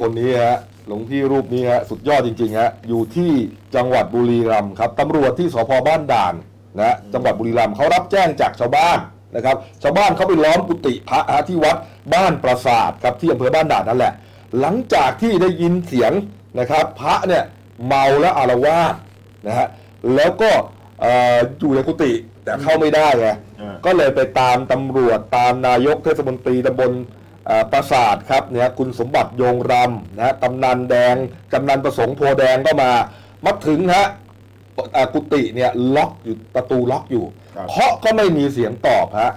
คนนี้ฮะหลวงพี่รูปนี้ฮะสุดยอดจริงๆฮะอยู่ที่จังหวัดบุรีรัมย์ครับตำรวจที่สพบ้านด่านนะจังหวัดบุรีรัมย์เขารับแจ้งจากชาวบ้านนะครับ ชาวบ้านเขาไปล้อมกุฏิพระฮะที่วัดบ้านปราสาทครับที่อำเภอบ้านด่านนั่นแหละ หลังจากที่ได้ยินเสียงนะครับ พระเนี่ยเมาและอารวาสนะฮะแล้วก็เอ่ออยู่ในกุฏิแต่เข้าไม่ได้ไงอ่าก็เลยไปตามตำรวจตามนายกเทศมนตรีตำบลเอ่อ ปราสาทครับเนี่ยคุณสมบัติโยงรำนะฮะกำนันแดงกำนันประสงค์โพแดงก็มามาถึงฮะเอ่อกุฏิเนี่ยล็อกอยู่ประตูล็อกอยู่ครับเคาะก็ไม่มีเสียงตอบฮะ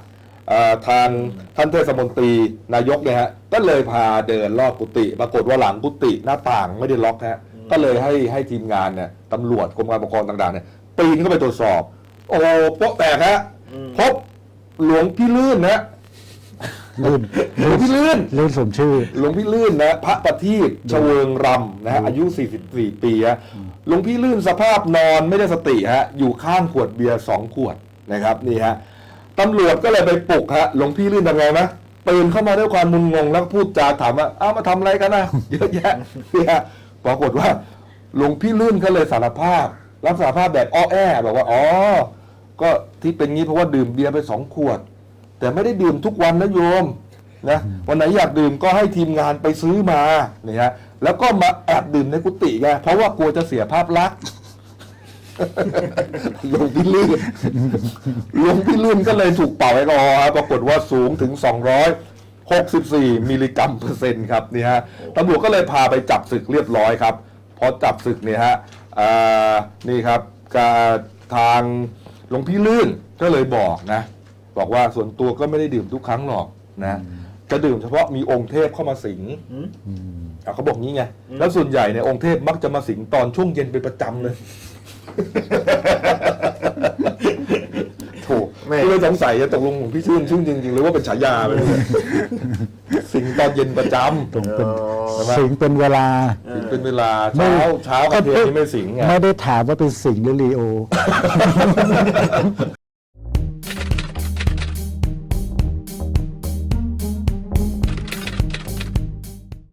เอ่อทางท่านเทศมนตรีนายกเนี่ยฮะก็เลยพาเดินรอบกุฏิปรากฏว่าหลังกุฏิหน้าต่างไม่ได้ล็อกฮะก็เลยให้ให้ทีมงานเนี่ยตำรวจกรมการปกครองต่างๆเนี่ยปีนเข้าไปตรวจสอบ โอ้โหโป๊ะแตกฮะอืมพบหลวงพี่ลื่นนะ ลื่นหลวงพี่ลื่น ลื่นสมชื่อ หลวงพี่ลื่นนะพระประทีปเฉวิงรำนะฮะอายุ 44 ปีฮะหลวงพี่ลื่นสภาพนอนไม่ได้สติฮะอยู่ข้างขวดเบียร์สองขวดนะครับนี่ฮะตำรวจก็เลยไปปลุกฮะหลวงพี่ลื่นทำไงไหมตื่นเข้ามาด้วยความมึนงงแล้วก็พูดจาถามว่าอ้าวมาทำอะไรกันนะเยอะแยะเนี่ยปรากฏว่าหลวงพี่ลื่นก็เลยสารภาพ รับสารภาพแบบอ้อแอบอกว่าอ๋อก็ที่เป็นงี้เพราะว่าดื่มเบียร์ไปสองขวด แต่ไม่ได้ดื่มทุกวันนะโยมนะวันไหนอยากดื่มก็ให้ทีมงานไปซื้อมาเนี่ยฮะแล้วก็มาแอบดื่มในกุฏิไงเพราะว่ากลัวจะเสียภาพลักษณ์หลวงพี่ลื่นหลวงพี่ลื่นก็เลยถูกเป่าแอลกอฮอล์ครับปรากฏว่าสูงถึง 264 มิลลิกรัมเปอร์เซ็นต์ครับนี่ฮะตำรวจก็เลยพาไปจับศึกเรียบร้อยครับ พอจับศึกเนี่ยฮะอ่านี่ครับกาทางหลวงพี่ลื่นก็เลยบอกนะ บอกว่าส่วนตัวก็ไม่ได้ดื่มทุกครั้งหรอกนะจะดื่มเฉพาะมีองค์เทพเข้ามาสิงอืมอะเขาบอกงี้ไงแล้วส่วนใหญ่เนี่ยองค์เทพมักจะมาสิงตอนช่วงเย็นเป็นประจำเลยถูกไม่ก็เลยสงสัยจะตกลงของพี่ชื่นชื่นจริงๆหรือว่าเป็นฉายาไปเลยสิงตอนเย็นประจตรงเป็นใช่ไหมสิงเป็นเวลาำสิงเป็นเวลาเช้าเช้ากับเย็นนี่ไม่สิงไงไม่ได้ถามว่าเป็นสิงหรือลีโอ